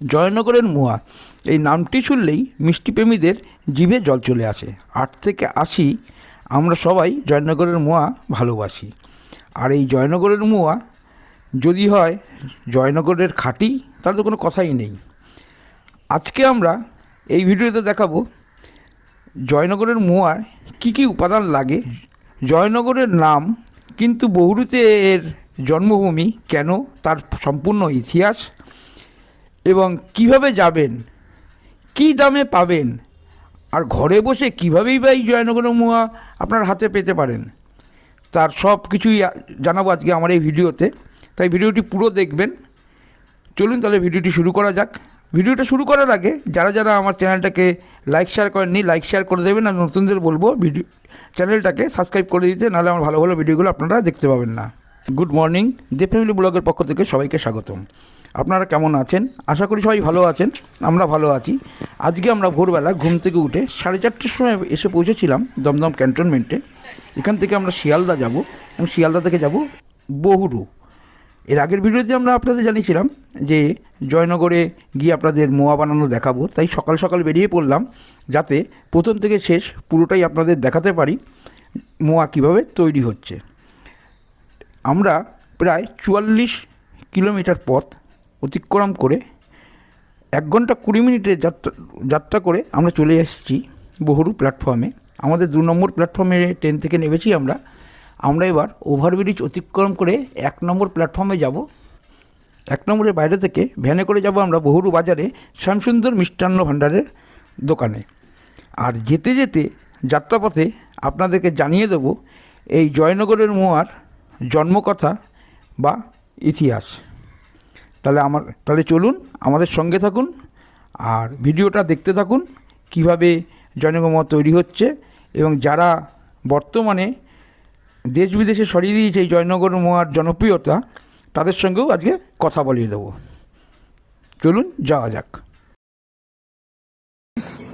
জয়নগরের মুয়া এই নামটি শুনলেই মিষ্টিপ্রেমীদের জিভে জল চলে আসে। আট থেকে আশি আমরা সবাই জয়নগরের মোয়া ভালোবাসি। আর এই জয়নগরের মোয়া যদি হয় জয়নগরের খাঁটি, তাহলে তো কোনো কথাই নেই। আজকে আমরা এই ভিডিওতে দেখাবো জয়নগরের মোয়ার কী কী উপাদান লাগে, জয়নগরের নাম, কিন্তু বহুরূতে এর জন্মভূমি কেন, তার সম্পূর্ণ ইতিহাস এবং কীভাবে যাবেন? কী দামে পাবেন? আর ঘরে বসে কীভাবেই বা এই জয়নগরের মোয়া আপনার হাতে পেতে পারেন? তার সব কিছুই জানাব আজকে আমার এই ভিডিওতে। তাই ভিডিওটি পুরো দেখবেন। চলুন তাহলে ভিডিওটি শুরু করা যাক। ভিডিওটা শুরু করার আগে যারা যারা আমার চ্যানেলটাকে লাইক শেয়ার করেননি লাইক শেয়ার করে দেবেন। আর নতুনদের বলব, ভিডিও, চ্যানেলটাকে সাবস্ক্রাইব করে দিতে, নাহলে আমার ভালো ভালো ভিডিওগুলো আপনারা দেখতে পাবেন না। গুড মর্নিং দে ফ্যামিলি ব্লগের পক্ষ থেকে সবাইকে স্বাগতম। আপনারা কেমন আছেন? আশা করি সবাই ভালো আছেন, আমরা ভালো আছি। আজকে আমরা ভোরবেলা ঘুম থেকে উঠে সাড়ে চারটের সময় এসে পৌঁছেছিলাম দমদম ক্যান্টনমেন্টে। এখান থেকে আমরা শিয়ালদা যাব, এবং শিয়ালদা থেকে যাব বহুরু এর আগের ভিডিওতে আমরা আপনাদের জানিয়েছিলাম যে জয়নগরে গিয়ে আপনাদের মোয়া বানানো দেখাবো, তাই সকাল সকাল বেরিয়ে পড়লাম যাতে প্রথম থেকে শেষ পুরোটাই আপনাদের দেখাতে পারি, মোয়া কীভাবে তৈরি হচ্ছে। আমরা প্রায় চুয়াল্লিশ কিলোমিটার পথ অতিক্রম করে এক ঘণ্টা কুড়ি মিনিটের যাত্রা যাত্রা করে আমরা চলে এসেছি বহুরু প্ল্যাটফর্মে আমাদের দু নম্বর প্ল্যাটফর্মে ট্রেন থেকে নেমেছি আমরা। আমরা এবার ওভারব্রিজ অতিক্রম করে এক নম্বর প্ল্যাটফর্মে যাব। এক নম্বরের বাইরে থেকে ভ্যানে করে যাব আমরা বহুরু বাজারে শ্যামসুন্দর মিষ্টান্ন ভাণ্ডারের দোকানে। আর যেতে যেতে যাত্রাপথে আপনাদেরকে জানিয়ে দেব, এই জয়নগরের মোয়ার জন্মকথা বা ইতিহাস। তাহলে আমার, তাহলে চলুন আমাদের সঙ্গে থাকুন আর ভিডিওটা দেখতে থাকুন কীভাবে জয়নগর মোয়া তৈরি হচ্ছে এবং যারা বর্তমানে দেশ বিদেশে সরিয়ে দিয়েছে এই জয়নগর মহার জনপ্রিয়তা, তাদের সঙ্গেও আজকে কথা বলিয়ে দেবো। চলুন, যাওয়া যাক।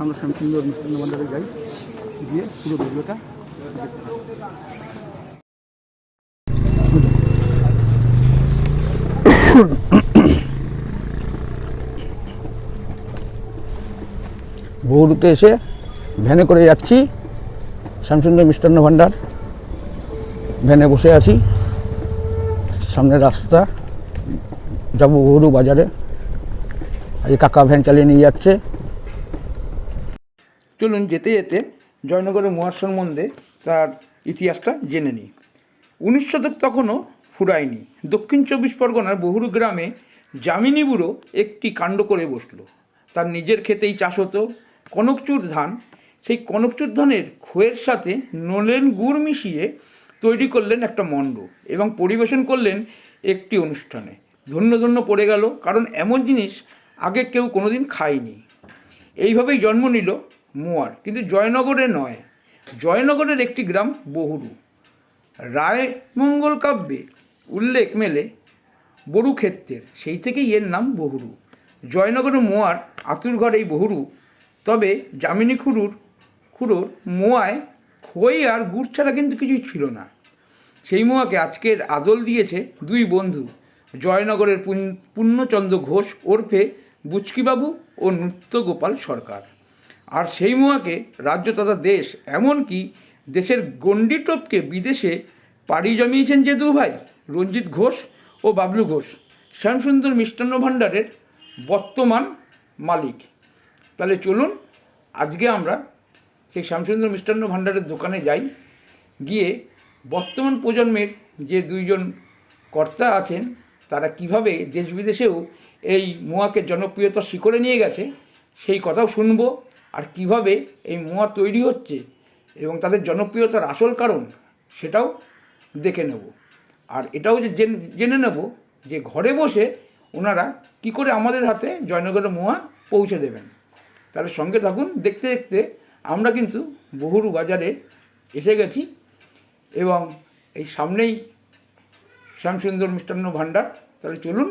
আমরা শ্যামসুন্দর মিষ্টান্ন ভাণ্ডারে যাই। গিয়ে পুরো ভিডিওটা বহুরুতে এসে ভ্যানে করে যাচ্ছি। শ্যামসুন্দর মিষ্টান্ন ভাণ্ডার। ভ্যানে বসে আছি। সামনে রাস্তা। যাব বহুরু বাজারে। আজ কাকা ভ্যান চালিয়ে নিয়ে যাচ্ছে। চলুন যেতে যেতে জয়নগরের মোয়ার সম্বন্ধে তার ইতিহাসটা জেনে নিই। উনিশ শতক তখনও ফুরায়নি দক্ষিণ চব্বিশ পরগনার বহুরু গ্রামে জামিনী বুড়ো একটি কাণ্ড করে বসল। তার নিজের ক্ষেতেই চাষ হতো। কনকচুর ধান, সেই কনকচুর ধানের খোয়ের সাথে নলেন গুড় মিশিয়ে তৈরি করলেন একটা মণ্ড এবং পরিবেশন করলেন একটি অনুষ্ঠানে। ধন্য ধন্য পড়ে গেল, কারণ এমন জিনিস আগে কেউ কোনোদিন খায়নি। এইভাবেই জন্ম নিল মোয়ার, কিন্তু জয়নগরে নয়। জয়নগরের একটি গ্রাম বহুরু রায় মঙ্গল কাব্যে উল্লেখ মেলে বড়ু ক্ষেত্রের, সেই থেকেই এর নাম বহুরু জয়নগরের মোয়ার আতুর ঘর এই বহুরু তবে যামিনী খুরুর খুড়োর মোয়ায় খই আর গুড় ছাড়া কিন্তু কিছুই ছিল না। সেই মোয়াকে আজকের আদল দিয়েছে দুই বন্ধু, জয়নগরের পূর্ণচন্দ্র ঘোষ ওরফে বুচকিবাবু ও নৃত্যগোপাল সরকার। আর সেই মোয়াকে রাজ্য তথা দেশ, এমনকি দেশের গণ্ডি টপকে বিদেশে পাড়ি জমিয়েছেন যে দু ভাই, রঞ্জিত ঘোষ ও বাবলু ঘোষ। শ্যামসুন্দর মিষ্টান্ন ভাণ্ডারের বর্তমান মালিক। তাহলে চলুন, আজকে আমরা সেই শ্যামসুন্দর মিষ্টান্ন ভাণ্ডারের দোকানে যাই। গিয়ে বর্তমান প্রজন্মের যে দুইজন কর্তা আছেন, তারা কীভাবে দেশ বিদেশেও এই মোয়াকে জনপ্রিয়তা শিখরে নিয়ে গেছে, সেই কথাও শুনব। আর কীভাবে এই মোয়া তৈরি হচ্ছে এবং তাদের জনপ্রিয়তার আসল কারণ সেটাও দেখে নেব। আর এটাও যে জেনে নেব যে ঘরে বসে ওনারা কি করে আমাদের হাতে জয়নগরের মোয়া পৌঁছে দেবেন। তাহলে সঙ্গে থাকুন, দেখতে দেখতে আমরা কিন্তু বহুরু বাজারে এসে গেছি এবং এই সামনেই শ্যামসুন্দর মিষ্টান্ন ভাণ্ডার। তাহলে চলুন,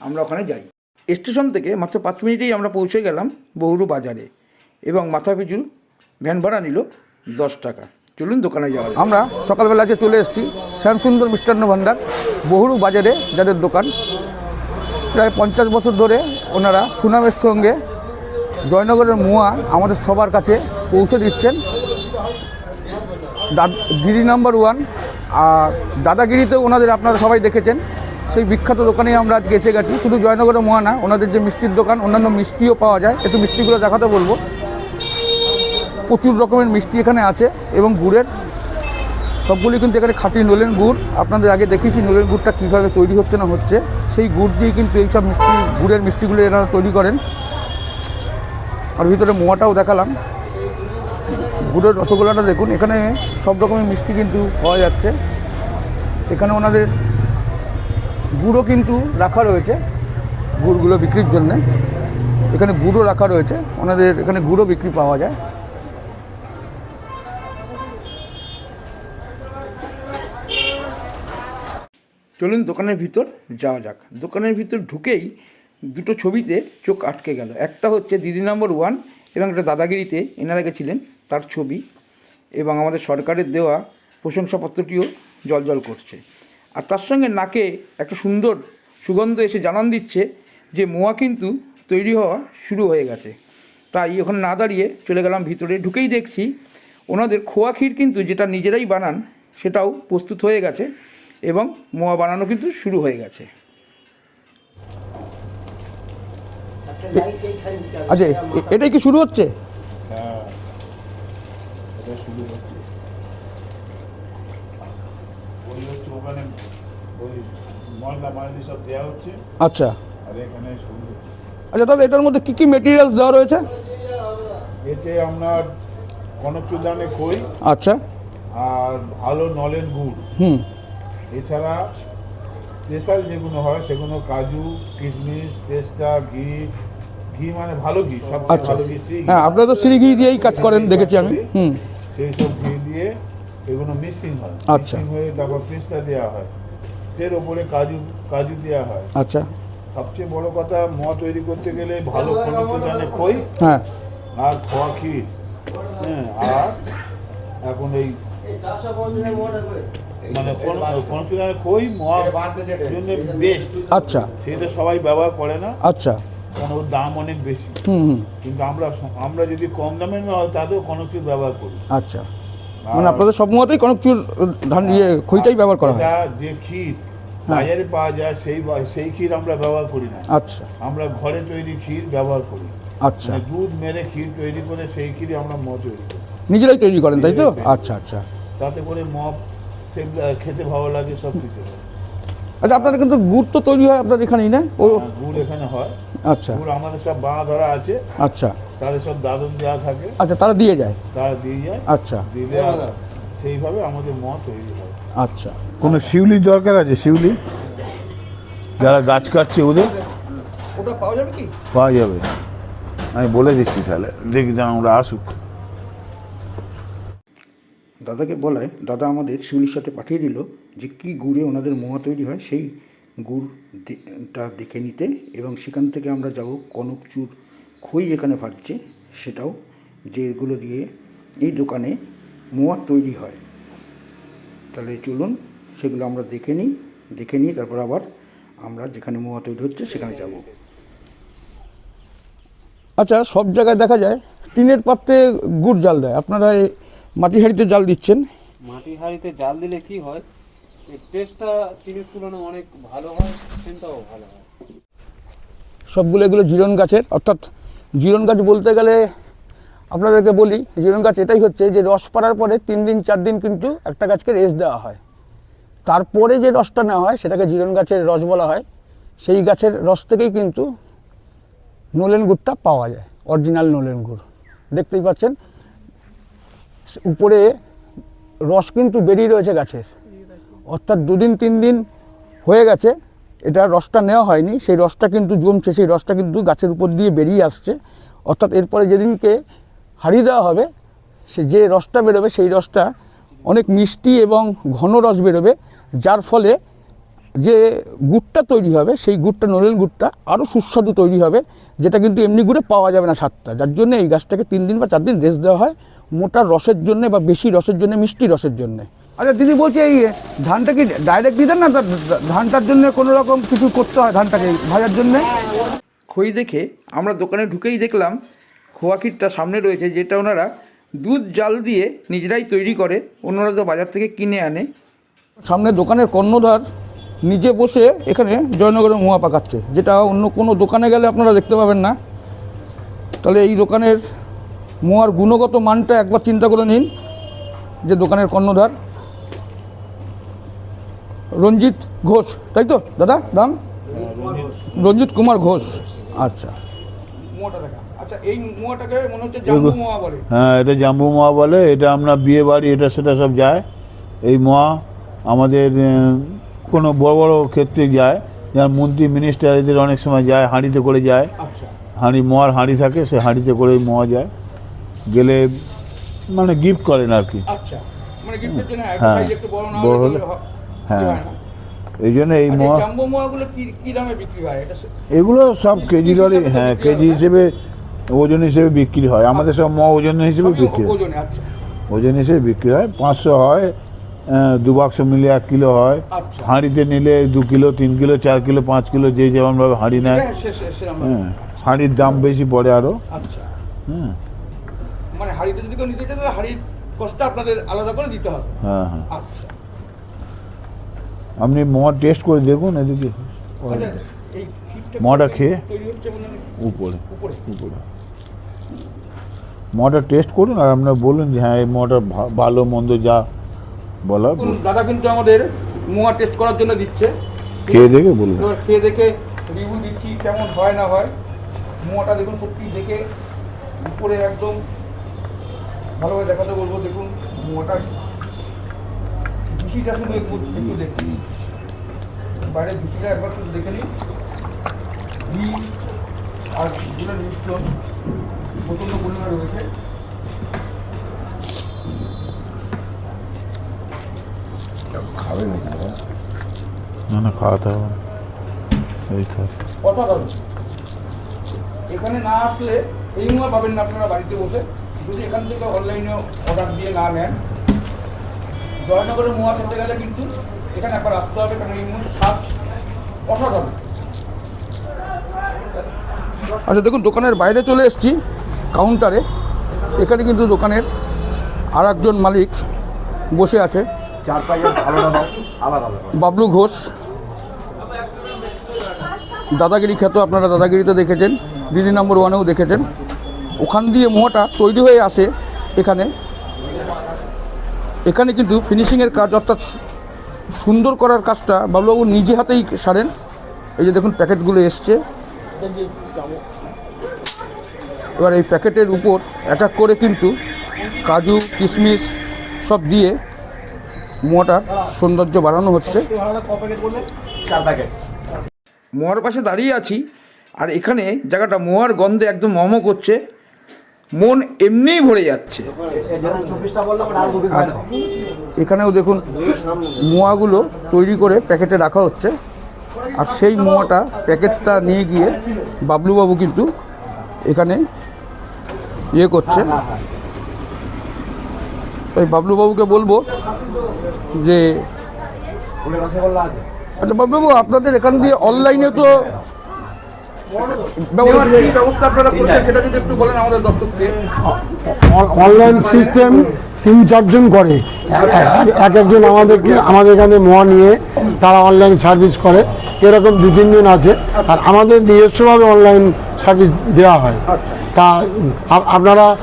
আমরা ওখানে যাই। স্টেশন থেকে মাত্র পাঁচ মিনিটেই আমরা পৌঁছে গেলাম বহুরু বাজারে এবং মাথা পিছু ভ্যান ভাড়া নিল দশ টাকা। চলুন দোকানে যাওয়া আমরা সকালবেলা যে চলে এসেছি, শ্যামসুন্দর মিষ্টান্ন ভাণ্ডার বহুরু বাজারে যাদের দোকান। প্রায় পঞ্চাশ বছর ধরে ওনারা সুনামের সঙ্গে জয়নগরের মোয়া আমাদের সবার কাছে পৌঁছে দিচ্ছেন। দিদি নাম্বার ওয়ান, আর দাদাগিরিতেও ওনাদের আপনারা সবাই দেখেছেন। সেই বিখ্যাত দোকানেই আমরা আজকে এসে গেছি। শুধু জয়নগরের মোয়া না, ওনাদের যে মিষ্টির দোকান, অন্যান্য মিষ্টিও পাওয়া যায়। একটু মিষ্টিগুলো দেখাতে বলব। প্রচুর রকমের মিষ্টি এখানে আছে এবং গুড়ের। সবগুলি কিন্তু এখানে খাঁটি নলেন গুড়। আপনাদের আগে দেখিয়েছি নলেন গুড়টা কীভাবে তৈরি হচ্ছে না হচ্ছে। সেই গুড় দিয়ে কিন্তু এইসব মিষ্টি, গুড়ের মিষ্টিগুলো এনারা তৈরি করেন। আর ভিতরে মোয়াটাও দেখালাম। গুড়ের রসগোল্লাটা দেখুন, এখানে সব রকমের মিষ্টি কিন্তু পাওয়া যাচ্ছে। এখানে ওনাদের গুঁড়ো কিন্তু রাখা রয়েছে, গুড়গুলো বিক্রির জন্যে। এখানে গুঁড়ো রাখা রয়েছে, ওনাদের এখানে গুঁড়ো বিক্রি পাওয়া যায়। চলুন দোকানের ভিতর যাওয়া যাক। দোকানের ভিতর ঢুকেই দুটো ছবিতে চোখ আটকে গেল। একটা হচ্ছে দিদি নম্বর ওয়ান এবং একটা দাদাগিরিতে এনারা গেছিলেন তার ছবি এবং আমাদের সরকারের দেওয়া প্রশংসাপত্রটিও জল করছে। আর তার সঙ্গে নাকে একটা সুন্দর সুগন্ধ এসে জানান দিচ্ছে যে মোয়া কিন্তু তৈরি হওয়া শুরু হয়ে গেছে। তাই ওখানে না দাঁড়িয়ে চলে গেলাম ভিতরে। ঢুকেই দেখছি ওনাদের খোয়া ক্ষীর কিন্তু যেটা নিজেরাই বানান সেটাও প্রস্তুত হয়ে গেছে। এবং মোয়া বানানো কিন্তু শুরু হয়ে গেছে। আচ্ছা এটাই কি শুরু হচ্ছে? এটা শুরু হচ্ছে ওই হচ্ছে ওখানে ওই ময়লা মাইলি সব দেওয়া হচ্ছে আচ্ছা। আর এখানে আচ্ছা দাদা এটার মধ্যে কী কী মেটেরিয়ালস দেওয়া রয়েছে? এতে আপনার কনকচুদানে খই আচ্ছা। আর ভালো নলেন গুড়। হুম। এছাড়া স্পেশাল যেগুলো হয় সেগুলো কাজু কিশমিশ পেস্তা ঘি। ঘি মানে ভালো ঘি সবচেয়ে আচ্ছা। ভালো ঘি হ্যাঁ আপনারা তো সিঁড়ি দিয়েই কাজ করেন দেখেছি আমি। হুম। সেই সব ঘি দিয়ে এগুলো মিক্সিং হয়। আচ্ছা। হয়ে তারপর পেস্তা দেওয়া হয়। এর ওপরে কাজু কাজু দেওয়া হয়। আচ্ছা। সবচেয়ে বড় কথা মদ তৈরি করতে গেলে ভালো কনকচুদানে খই হ্যাঁ। আর খোয়া ক্ষীর। হ্যাঁ আর এখন এই মানে কনকচুদানে খই মহা জন্য বেস্ট আচ্ছা। সেটা সবাই ব্যবহার করে না। আচ্ছা। কারণ ওর দাম অনেক বেশি। হুম হুম। কিন্তু আমরা আমরা যদি কম দামের না হয় তাতেও কনকচুর ব্যবহার করি। আচ্ছা। মানে আপনাদের সব মতেই কনকচুর ধান ইয়ে খইটাই ব্যবহার করা হয়। যে ক্ষীর বাজারে পাওয়া যায় সেই সেই ক্ষীর আমরা ব্যবহার করি না। আচ্ছা। আমরা ঘরে তৈরি ক্ষীর ব্যবহার করি। আচ্ছা। মানে দুধ মেরে ক্ষীর তৈরি করে সেই ক্ষীরে আমরা মদ তৈরি করি। নিজেরাই তৈরি করেন তাই তো? আচ্ছা আচ্ছা। তাতে করে মদ সে খেতে ভালো লাগে সব কিছু আচ্ছা আপনাদের কিন্তু গুড় তো তৈরি হয় আপনার এখানেই না? ও গুড় এখানে হয়। আচ্ছা। গুড় আমাদের সব বাঁধা ধরা আছে। আচ্ছা। তাদের সব দাদন দেওয়া থাকে। আচ্ছা তারা দিয়ে যায়? তারা দিয়ে যায়। আচ্ছা। দিলে সেইভাবে আমাদের মদ তৈরি হয়। আচ্ছা। কোনো শিউলি দরকার আছে? শিউলি? যারা গাছ কাটছে ওদের? ওটা পাওয়া যাবে কি? পাওয়া যাবে। আমি বলে দিচ্ছি তাহলে। দেখি আমরা আসুক। দাদাকে বলায় দাদা আমাদের শিউলির সাথে পাঠিয়ে দিল যে কি গুড়ে ওনাদের মোয়া তৈরি হয় সেই গুড়টা দেখে নিতে এবং সেখান থেকে আমরা যাব কনকচুর খই যেখানে ভাজছে সেটাও যেগুলো দিয়ে এই দোকানে মোয়া তৈরি হয়। তাহলে চলুন, সেগুলো আমরা দেখে নিই দেখে নিই তারপর আবার আমরা যেখানে মোয়া তৈরি হচ্ছে সেখানে যাব। আচ্ছা সব জায়গায় দেখা যায়, টিনের পাত্রে গুড় জাল দেয়। আপনারা মাটি হাঁড়িতে জাল দিচ্ছেন। মাটি হাঁড়িতে জাল দিলে কি হয়? টেস্টটা টিনের তুলনায় অনেক ভালো হয় সেন্টটাও ভালো হয়। সবগুলো এগুলো জিরন গাছের অর্থাৎ জিরন গাছ বলতে গেলে আপনাদেরকে বলি জিরন গাছ এটাই হচ্ছে যে রস পড়ার পরে তিন দিন চার দিন কিন্তু একটা গাছকে রেস্ট দেওয়া হয়। তারপরে যে রসটা নেওয়া হয় সেটাকে জিরন গাছের রস বলা হয়। সেই গাছের রস থেকেই কিন্তু নলেন গুড়টা পাওয়া যায় অরিজিনাল নলেন গুড়। দেখতেই পাচ্ছেন উপরে রস কিন্তু বেরিয়ে রয়েছে গাছের। অর্থাৎ দুদিন, তিন দিন হয়ে গেছে, এটা রসটা নেওয়া হয়নি, সেই রসটা কিন্তু জমছে, সেই রসটা কিন্তু গাছের উপর দিয়ে বেরিয়ে আসছে। অর্থাৎ এরপরে যেদিনকে হারিয়ে দেওয়া হবে, সে যে রসটা বেরোবে, সেই রসটা অনেক মিষ্টি এবং ঘন রস বেরোবে, যার ফলে যে গুড়টা তৈরি হবে, সেই গুড়টা নলেন গুড়টা আরও সুস্বাদু তৈরি হবে, যেটা কিন্তু এমনি গুড়ে পাওয়া যাবে না স্বাদটা। যার জন্য এই গাছটাকে তিন দিন বা চার দিন রেস্ট দেওয়া হয়। মোটা রসের জন্যে বা বেশি রসের জন্য মিষ্টি রসের জন্যে। আচ্ছা দিদি বলছি এই ধানটা কি ডাইরেক্ট দিতেন না? ধানটার জন্য কোনো রকম কিছু করতে হয় ধানটাকে ভাজার জন্যে? খই দেখে আমরা দোকানে ঢুকেই দেখলাম খোয়া ক্ষীরটা সামনে রয়েছে যেটা ওনারা দুধ জাল দিয়ে নিজেরাই তৈরি করে। অন্যরা তো বাজার থেকে কিনে আনে। সামনে দোকানের কর্ণধার নিজে বসে এখানে জয়নগরের মোয়া পাকাচ্ছে যেটা অন্য কোনো দোকানে গেলে আপনারা দেখতে পাবেন না। তাহলে এই দোকানের মোয়ার গুণগত মানটা একবার চিন্তা করে নিন যে দোকানের কর্ণধার। রঞ্জিত ঘোষ তাই তো? দাদা দাম? রঞ্জিত কুমার ঘোষ। আচ্ছা। মোয়াটা দেখা আচ্ছা এই মোয়াটাকে মনে হচ্ছে জাম্বু মোয়া বলে। হ্যাঁ এটা জাম্বু মোয়া বলে এটা আমরা বিয়ে বাড়ি এটা সেটা সব যায়। এই মোয়া আমাদের কোনো বড় বড় ক্ষেত্রে যায়। যেমন মন্ত্রী মিনিস্টার এদের অনেক সময় যায় হাঁড়িতে করে যায়। আচ্ছা। হাঁড়ি মোয়ার হাঁড়ি থাকে সে হাঁড়িতে করে মোয়া যায়। গেলে মানে গিফট করেন আর কি। আচ্ছা মানে হ্যাঁ, বড় হলে হ্যাঁ। এই জন্য এই আচ্ছা, মোয়া এগুলো সব কেজি দরে হ্যাঁ কেজি হিসেবে ওজন হিসেবে বিক্রি হয়। আমাদের সব মোয়া ওজন হিসেবে বিক্রি হয়। আচ্ছা। ওজন হিসেবে বিক্রি হয়। পাঁচশো হয় দু বাক্স মিলে এক কিলো হয়। হাঁড়িতে নিলে দু কিলো তিন কিলো চার কিলো পাঁচ কিলো যে যেমনভাবে হাঁড়ি নেয়। হ্যাঁ। হ্যাঁ হাঁড়ির দাম বেশি পড়ে আরও হ্যাঁ। মানে হাড়িতে যদি কেউ নিতে চায় তাহলে হাড়ির কষ্টটা আপনাদের আলাদা করে দিতে হবে। হ্যাঁ হ্যাঁ। আচ্ছা। আপনি মোয়া টেস্ট করে দেখুন এদিকে। আচ্ছা মোয়াটা খেয়ে মনে হয়? উপরে উপরে। মোয়াটা টেস্ট করুন আর আপনার বলুন যে হ্যাঁ এই মোয়াটা ভালো মন্দ যা বলা দাদা কিন্তু আমাদের মোয়া টেস্ট করার জন্য দিচ্ছে। খেয়ে দেখে বলুন। খেয়ে দেখে রিভিউ দিচ্ছি কেমন হয় না হয়। মোয়াটা দেখুন সত্যি দেখে উপরে একদম ভালোভাবে দেখাতে বলব দেখুন মোয়াটা ভুসিটা শুধু একটু একটু দেখি বাইরের ভুসিটা একবার শুধু দেখে নিই ঘি আর গুলের মিশ্রণ প্রচণ্ড পরিমাণে রয়েছে। না না খাওয়াতে হবে। না। এই তো। আছে। এখানে না আসলে এই মোয়া পাবেন না আপনারা বাড়িতে বসে। যদি এখান থেকে অনলাইনে অর্ডার দিয়ে না নেন। মোয়া খেতে গেলে কিন্তু এখানে একবার আসতে হবে কারণ এই স্বাদ অসাধারণ। আচ্ছা দেখুন দোকানের বাইরে চলে এসেছি কাউন্টারে এখানে কিন্তু দোকানের আর একজন মালিক বসে আছে। বাবলু ঘোষ। দাদাগিরি খ্যাত আপনারা দাদাগিরিতে দেখেছেন। দিদি নম্বর ওয়ানেও দেখেছেন। ওখান দিয়ে মোয়াটা তৈরি হয়ে আসে এখানে। এখানে কিন্তু ফিনিশিংয়ের কাজ অর্থাৎ সুন্দর করার কাজটা বাবুবাবু নিজে হাতেই সারেন। এই যে দেখুন, প্যাকেটগুলো এসছে। এবার এই প্যাকেটের উপর এক এক করে কিন্তু কাজু, কিশমিশ সব দিয়ে মোয়াটার সৌন্দর্য বাড়ানো হচ্ছে। মোয়ার পাশে দাঁড়িয়ে আছি, আর এখানে জায়গাটা মোয়ার গন্ধে একদম মম করছে। মন এমনিই ভরে যাচ্ছে। এখানেও দেখুন, মোয়াগুলো তৈরি করে প্যাকেটে রাখা হচ্ছে। আর সেই মোয়াটা প্যাকেটটা নিয়ে গিয়ে বাবলুবাবু কিন্তু এখানে ইয়ে করছে। তাই বাবলুবাবুকে বলব যে আচ্ছা বাবলুবাবু, আপনাদের এখান দিয়ে অনলাইনে তো অনলাইন সিস্টেম তিন চারজন করে। এক- এক- এক একজন আমাদেরকে, আমাদের এখানে মোয়া নিয়ে তারা অনলাইন সার্ভিস করে। এরকম দু তিনজন আছে। আর আমাদের নিজস্বভাবে অনলাইন সার্ভিস দেওয়া হয়। তা আপনারা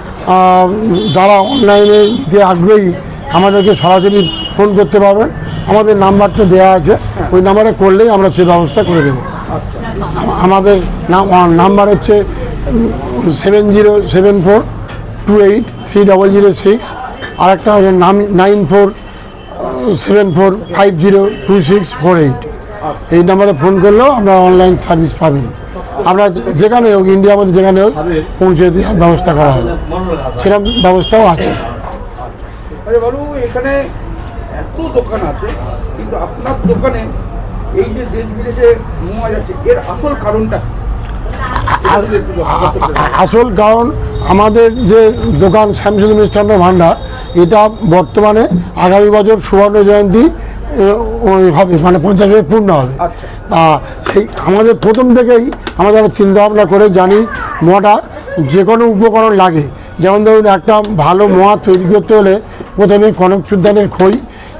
যারা অনলাইনে যে আগ্রহী, আমাদেরকে সরাসরি ফোন করতে পারবেন। আমাদের নাম্বারটা দেওয়া আছে। ওই নাম্বারে করলেই আমরা সেই ব্যবস্থা করে দেবো। আমাদের নাম- নাম্বার হচ্ছে seven zero seven four two eight three double zero six আর একটা হচ্ছে nine four seven four five zero two six four eight. এই নাম্বারে ফোন করলেও আপনারা অনলাইন সার্ভিস পাবেন আমরা যেখানে হোক ইন্ডিয়ার মধ্যে যেখানে হোক, পৌঁছে দেওয়ার ব্যবস্থা করা হবে। সেরকম ব্যবস্থাও আছে। এখানে এত দোকান আছে, কিন্তু আপনার দোকানে এই যে দেশ বিদেশে মোয়া যাচ্ছে এর আসল কারণটা। আসল কারণ আমাদের যে দোকান শ্যামসুন্দর মিষ্টান্ন ভাণ্ডার এটা বর্তমানে আগামী বছর সুবর্ণ জয়ন্তী ওই হবে মানে পঞ্চাশ বছর পূর্ণ হবে। তা সেই আমাদের প্রথম থেকেই আমাদের একটা চিন্তা ভাবনা করে জানি মোয়াটা যে কোনো উপকরণ লাগে। যেমন ধরুন একটা ভালো মোয়া তৈরি করতে হলে প্রথমে কনক চুদ্দানের খই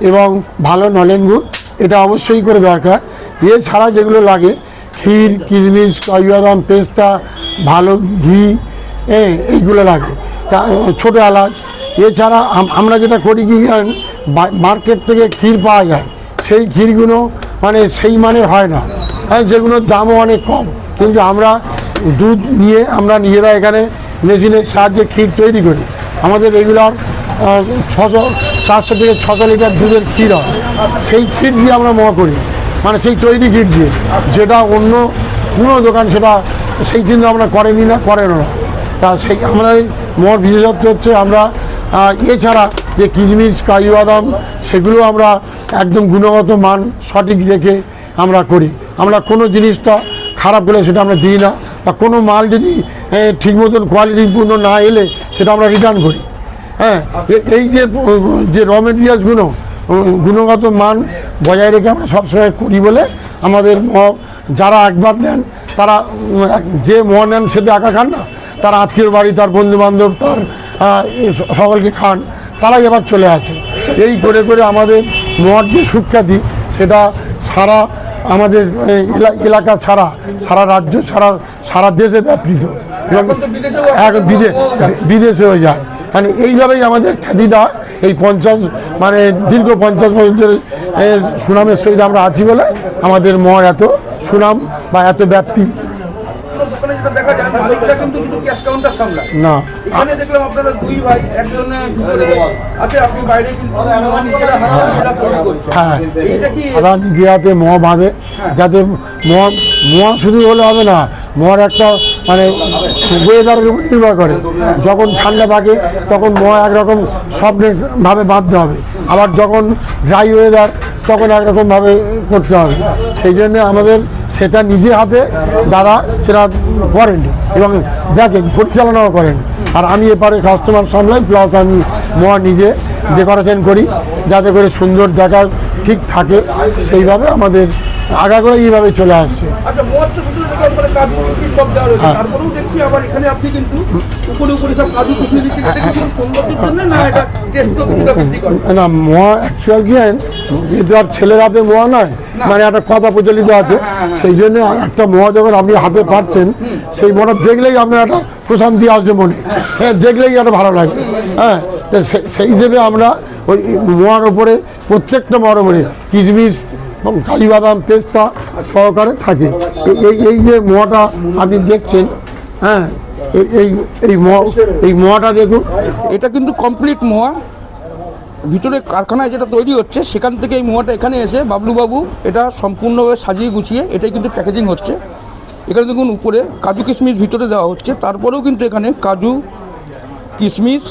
এবং ভালো নলেন গুড় এটা অবশ্যই করে দরকার। এছাড়া যেগুলো লাগে ক্ষীর কিশমিশ কাজু বাদাম পেস্তা ভালো ঘি এ, এইগুলো লাগে। তা ছোটো এলাচ। এছাড়া আমরা যেটা করি কি মার্কেট থেকে ক্ষীর পাওয়া যায়। সেই ক্ষীরগুলো মানে সেই মানের হয় না। হ্যাঁ যেগুলোর দামও অনেক কম। কিন্তু আমরা দুধ নিয়ে আমরা নিজেরা এখানে মেশিনের সাহায্যে ক্ষীর তৈরি করি। আমাদের রেগুলার ছশো চারশো থেকে ছশো লিটার দুধের ক্ষীর হয়। সেই ক্ষীর দিয়ে আমরা মহা করি। মানে সেই তৈরি ক্ষীর দিয়ে। যেটা অন্য কোনো দোকান সেটা সেই চিন্তা আমরা করেনি না, করেনও না। তা সেই আমাদের মোট বিশেষত্ব হচ্ছে আমরা এছাড়া যে কিশমিশ, কাজু বাদাম, সেগুলো আমরা একদম গুণগত মান সঠিক রেখে আমরা করি। আমরা কোনো জিনিসটা খারাপ হলে সেটা আমরা দিই না। বা কোনো মাল যদি ঠিক মতন কোয়ালিটি কোয়ালিটিপূর্ণ না এলে সেটা আমরা রিটার্ন করি। হ্যাঁ এই যে যে র মেটেরিয়ালসগুলো গুণগত মান বজায় রেখে আমরা সবসময় করি বলে আমাদের ম- যারা একবার নেন তারা যে ম নেন সে তো একা খান না। তার আত্মীয় বাড়ি তার বন্ধু বান্ধব তার সকলকে খান। তারাই এবার চলে আসে। এই করে করে আমাদের মঠ যে সুখ্যাতি সেটা সারা আমাদের এলা- এলাকা ছাড়া সারা রাজ্য ছাড়া সারা দেশে ব্যাপৃত। এবং এখন বিদে- বিদেশেও যায়। মানে এইভাবেই আমাদের খ্যাতিটা এই পঞ্চাশ মানে দীর্ঘ পঞ্চাশ বছরের এর সুনামের সহিত আমরা আছি বলে আমাদের মর এত সুনাম বা এত সামলায়। না। হ্যাঁ নিজে হাতে মোয়া বাঁধে যাতে মোয়া মোয়া শুধু হলে হবে না মোয়ার একটা মানে ওয়েদারের উপর নির্ভর করে। যখন ঠান্ডা থাকে, তখন মোয়া একরকম ভাবে বাঁধতে হবে। আবার যখন ড্রাই ওয়েদার তখন একরকমভাবে করতে হবে। সেই জন্য আমাদের সেটা নিজে হাতে দাদা সেটা করেন। এবং দেখেন, পরিচালনাও করেন। আর আমি এপারে কাস্টমার সামলাই প্লাস আমি মোয়া নিজে ডেকোরেশন করি, যাতে করে সুন্দর জায়গা ঠিক থাকে। সেইভাবে আমাদের আগা করে এইভাবে চলে আসছে। আচ্ছা হ্যাঁ। উপরে উপরে না মোয়া অ্যাকচুয়াল কি জানেন, আর ছেলের হাতে মোয়া নয় মানে একটা কথা প্রচলিত আছে সেই জন্য একটা মোয়া যখন আপনি হাতে পাচ্ছেন সেই মোয়া দেখলেই আপনার একটা প্রশান্তি আসবে মনে। হ্যাঁ দেখলেই একটা ভালো লাগে। হ্যাঁ সেই হিসেবে আমরা ওই মোয়ার ওপরে প্রত্যেকটা মোয়ার ওপরে কিশমিশ এবং কাজু বাদাম পেস্তা সহকারে থাকে। এই- এই যে মোয়াটা আপনি দেখছেন হ্যাঁ এই- এই এই মোয়া এই মোয়াটা দেখুন। এটা কিন্তু কমপ্লিট মোয়া। ভিতরে কারখানায় যেটা তৈরি হচ্ছে, সেখান থেকে এই মোয়াটা এখানে এসে বাবলুবাবু এটা সম্পূর্ণভাবে সাজিয়ে গুছিয়ে, এটাই কিন্তু প্যাকেজিং হচ্ছে। এখানে দেখুন উপরে কাজু কিশমিশ ভিতরে দেওয়া হচ্ছে, তারপরেও কিন্তু এখানে কাজু, কিশমিশ,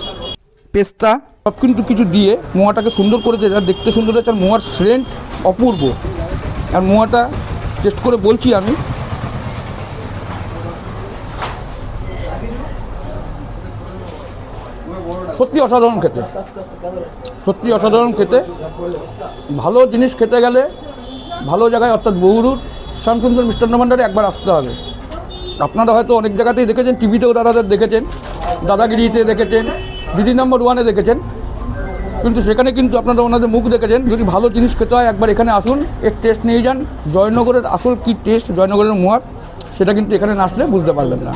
পেস্তা সব কিন্তু কিছু দিয়ে মোয়াটাকে সুন্দর করেছে যা দেখতে সুন্দর হচ্ছে আর মোয়ার সেন্ট অপূর্ব। আর মোয়াটা টেস্ট করে বলছি আমি। সত্যি অসাধারণ খেতে। সত্যি অসাধারণ খেতে। ভালো জিনিস খেতে গেলে ভালো জায়গায়, অর্থাৎ বহুরুট শ্যামসুন্দর, মিষ্টান্ন ভাণ্ডারে একবার আসতে হবে। আপনারা হয়তো অনেক জায়গাতেই দেখেছেন, টিভিতেও দাদাদের দেখেছেন, দাদাগিরিতে দেখেছেন, দিদি নম্বর ওয়ানে দেখেছেন। কিন্তু সেখানে কিন্তু আপনারা ওনাদের মুখ দেখেছেন। যদি ভালো জিনিস খেতে হয় একবার এখানে আসুন এর টেস্ট নিয়ে যান। জয়নগরের আসল কী টেস্ট জয়নগরের মোয়ার সেটা কিন্তু এখানে না আসলে বুঝতে পারবেন না।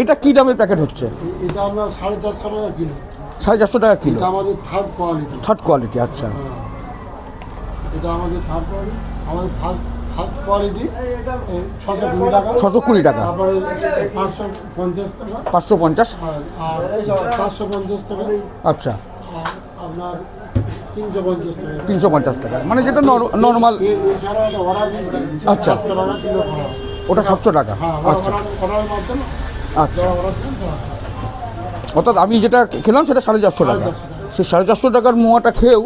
এটা কী দামের প্যাকেট হচ্ছে? এটা আমরা সাড়ে চারশো টাকা কিলো। সাড়ে চারশো টাকা কিলো? আমাদের থার্ড কোয়ালিটি থার্ড কোয়ালিটি আচ্ছা। এটা আমাদের থার্ড কোয়ালিটি আমাদের ফার্স্ট ফার্স্ট কোয়ালিটি ছশো কুড়ি টাকা। ছশো কুড়ি টাকা। তারপরে পাঁচশো পঞ্চাশ টাকা। পাঁচশো পঞ্চাশ? আর পাঁচশো পঞ্চাশ টাকা। আচ্ছা। আপনার তিনশো পঞ্চাশ টাকা। মানে যেটা নর্মাল আচ্ছা। ওটা সাতশো টাকা। হ্যাঁ আচ্ছা। আচ্ছা। অর্থাৎ আমি যেটা খেলাম সেটা সাড়ে চারশো টাকা। চারশো টাকা। সেই সাড়ে চারশো টাকার মোয়াটা খেয়েও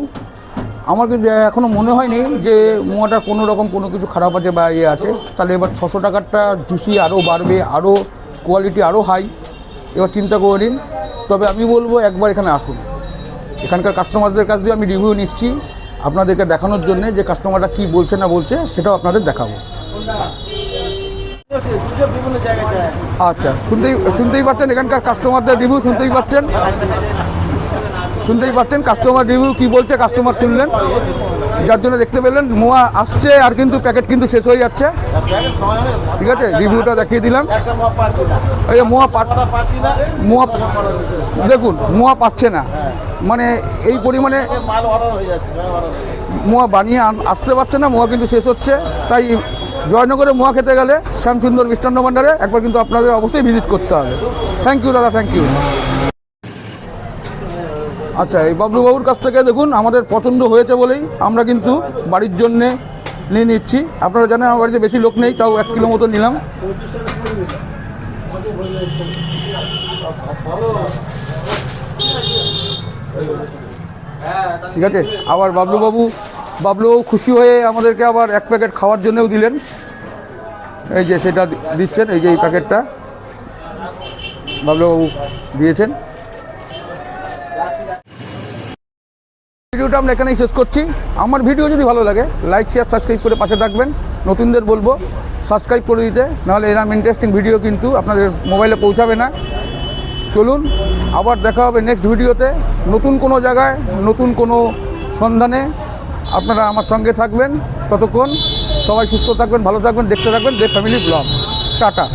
আমার কিন্তু এখনও মনে হয়নি যে মোয়াটা কোনো রকম কোনো কিছু খারাপ আছে বা ইয়ে আছে। তাহলে এবার ছশো টাকারটা জুসি আরও বাড়বে আরও কোয়ালিটি আরও হাই এবার চিন্তা করে নিন। তবে আমি বলব একবার এখানে আসুন। এখানকার কাস্টমারদের কাছ দিয়ে আমি রিভিউ নিচ্ছি আপনাদেরকে দেখানোর জন্য যে কাস্টমাররা কি বলছে না বলছে, সেটাও আপনাদের দেখাবো। আচ্ছা শুনতেই শুনতেই পাচ্ছেন এখানকার কাস্টমারদের রিভিউ শুনতেই পাচ্ছেন? শুনতেই পাচ্ছেন কাস্টমার রিভিউ কি বলছে কাস্টমার শুনলেন। যার জন্য দেখতে পেলেন, মোয়া আসছে আর কিন্তু প্যাকেট কিন্তু শেষ হয়ে যাচ্ছে। ঠিক আছে রিভিউটা দেখিয়ে দিলাম। এই মোয়া মোয়া দেখুন, মোয়া পাচ্ছে না। মানে এই পরিমাণে মোয়া বানিয়ে আসতে পারছে না, মোয়া কিন্তু শেষ হচ্ছে। তাই জয়নগরে মোয়া খেতে গেলে শ্যামসুন্দর মিষ্টান্ন ভাণ্ডারে একবার কিন্তু আপনাদের অবশ্যই ভিজিট করতে হবে। থ্যাংক ইউ দাদা থ্যাংক ইউ আচ্ছা এই বাবলুবাবুর কাছ থেকে দেখুন, আমাদের পছন্দ হয়েছে বলেই আমরা কিন্তু বাড়ির জন্যে নিয়ে নিচ্ছি। আপনারা জানেন আমার বাড়িতে বেশি লোক নেই, তাও এক কিলো মতো নিলাম। ঠিক আছে, আবার বাবলুবাবু বাবলুবাবু খুশি হয়ে আমাদেরকে আবার এক প্যাকেট খাওয়ার জন্যও দিলেন। এই যে সেটা দিচ্ছেন, এই যে এই প্যাকেটটা। বাবলুবাবু দিয়েছেন। ভিডিওটা আমরা এখানেই শেষ করছি। আমার ভিডিও যদি ভালো লাগে লাইক শেয়ার সাবস্ক্রাইব করে পাশে থাকবেন। নতুনদের বলব সাবস্ক্রাইব করে দিতে, নাহলে এরকম ইন্টারেস্টিং ভিডিও কিন্তু আপনাদের মোবাইলে পৌঁছাবে না। চলুন, আবার দেখা হবে নেক্সট ভিডিওতে নতুন কোনো জায়গায়, নতুন কোনো সন্ধানে আপনারা আমার সঙ্গে থাকবেন। ততক্ষণ সবাই সুস্থ থাকবেন, ভালো থাকবেন, দেখতে থাকবেন, দেব ফ্যামিলি ব্লগ টাটা।